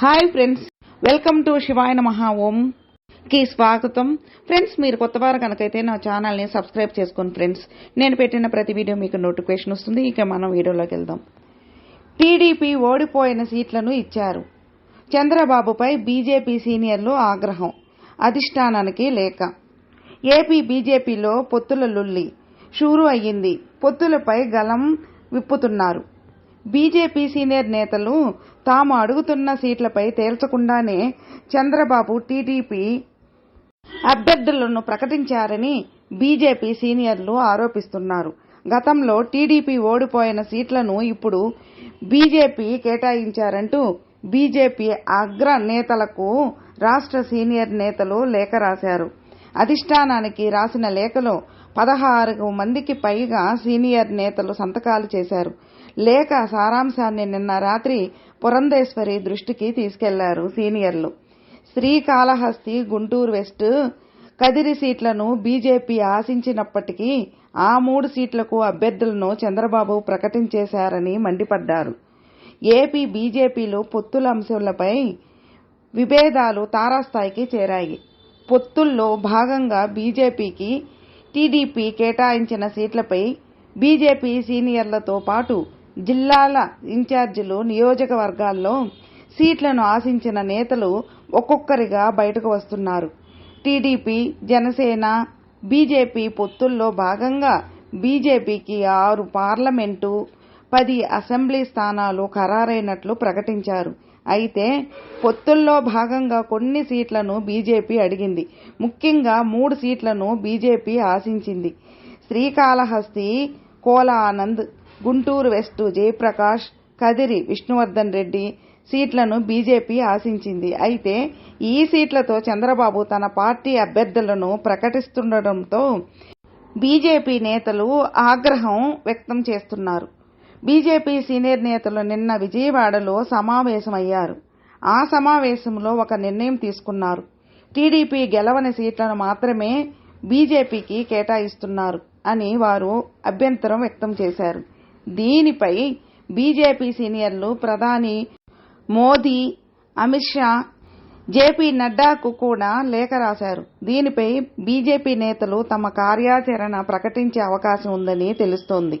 Hi friends welcome to శివాయ మహా ఓం కి స్వాగతం. ఫ్రెండ్స్ మీరు కొత్త వారు కనుకైతే నా ఛానల్ని సబ్స్క్రైబ్ చేసుకోండి ఫ్రెండ్స్ నేను పెట్టిన ప్రతి వీడియో మీకు నోటిఫికేషన్ వస్తుంది. ఇక మనం వీడియోలోకి వెళ్దాం. టీడీపీ ఓడిపోయిన సీట్లను ఇచ్చారు. చంద్రబాబుపై బీజేపీ సీనియర్లు ఆగ్రహం అధిష్టానానికి లేక ఏపీ బీజేపీలో పొత్తుల లుల్లి షూరు అయ్యింది. పొత్తులపై గలం విప్పుతున్నారు. బీజేపీ సీనియర్ నేతలు తాము అడుగుతున్న సీట్లపై తేల్చకుండానే చంద్రబాబు టీడీపీ అభ్యర్థులను ప్రకటించారని బీజేపీ సీనియర్లు ఆరోపిస్తున్నారు. గతంలో టీడీపీ ఓడిపోయిన సీట్లను ఇప్పుడు బీజేపీ కేటాయించారంటూ బీజేపీ అగ్ర నేతలకు రాష్ట్ర సీనియర్ నేతలు లేఖ రాశారు. అధిష్టానానికి రాసిన లేఖలో పదహారు మందికి పైగా సీనియర్ నేతలు సంతకాలు చేశారు. లేఖ సారాంశాన్ని నిన్న రాత్రి పురంధేశ్వరి దృష్టికి తీసుకెళ్ళారు సీనియర్లు. శ్రీకాళహస్తి గుంటూరు వెస్ట్ కదిరి సీట్లను బీజేపీ ఆశించినప్పటికీ ఆ మూడు సీట్లకు అభ్యర్థులను చంద్రబాబు ప్రకటించేశారని మండిపడ్డారు. ఏపీ బీజేపీలో పొత్తుల అంశాలపై విభేదాలు తారాస్థాయికి చేరాయి. పొత్తుల్లో భాగంగా బీజేపీకి టీడీపీ కేటాయించిన సీట్లపై బీజేపీ సీనియర్లతో పాటు జిల్లాల ఇన్ఛార్జీలు నియోజకవర్గాల్లో సీట్లను ఆశించిన నేతలు ఒక్కొక్కరిగా బయటకు వస్తున్నారు. టీడీపీ జనసేన బీజేపీ పొత్తుల్లో భాగంగా బీజేపీకి ఆరు పార్లమెంటు పది అసెంబ్లీ స్థానాలు ఖరారైనట్లు ప్రకటించారు. అయితే పొత్తుల్లో భాగంగా కొన్ని సీట్లను బీజేపీ అడిగింది. ముఖ్యంగా మూడు సీట్లను బీజేపీ ఆశించింది. శ్రీకాళహస్తి కోల ఆనంద్ గుంటూరు వెస్ట్ జయప్రకాష్ కదిరి విష్ణువర్ధన్ రెడ్డి సీట్లను బీజేపీ ఆశించింది. అయితే ఈ సీట్లతో చంద్రబాబు తన పార్టీ అభ్యర్థులను ప్రకటిస్తుండటంతో బీజేపీ నేతలు ఆగ్రహం వ్యక్తం చేస్తున్నారు. బీజేపీ సీనియర్ నేతలు నిన్న విజయవాడలో సమావేశమయ్యారు. ఆ సమావేశంలో ఒక నిర్ణయం తీసుకున్నారు. టీడీపీ గెలవని సీట్లను మాత్రమే బీజేపీకి కేటాయిస్తున్నారు అని వారు అభ్యంతరం వ్యక్తం చేశారు. దీనిపై బీజేపీ సీనియర్లు ప్రధాని మోదీ అమిత్ షా జేపీ నడ్డాకు కూడా లేఖ రాశారు. దీనిపై బీజేపీ నేతలు తమ కార్యాచరణ ప్రకటించే అవకాశం ఉందని తెలుస్తోంది.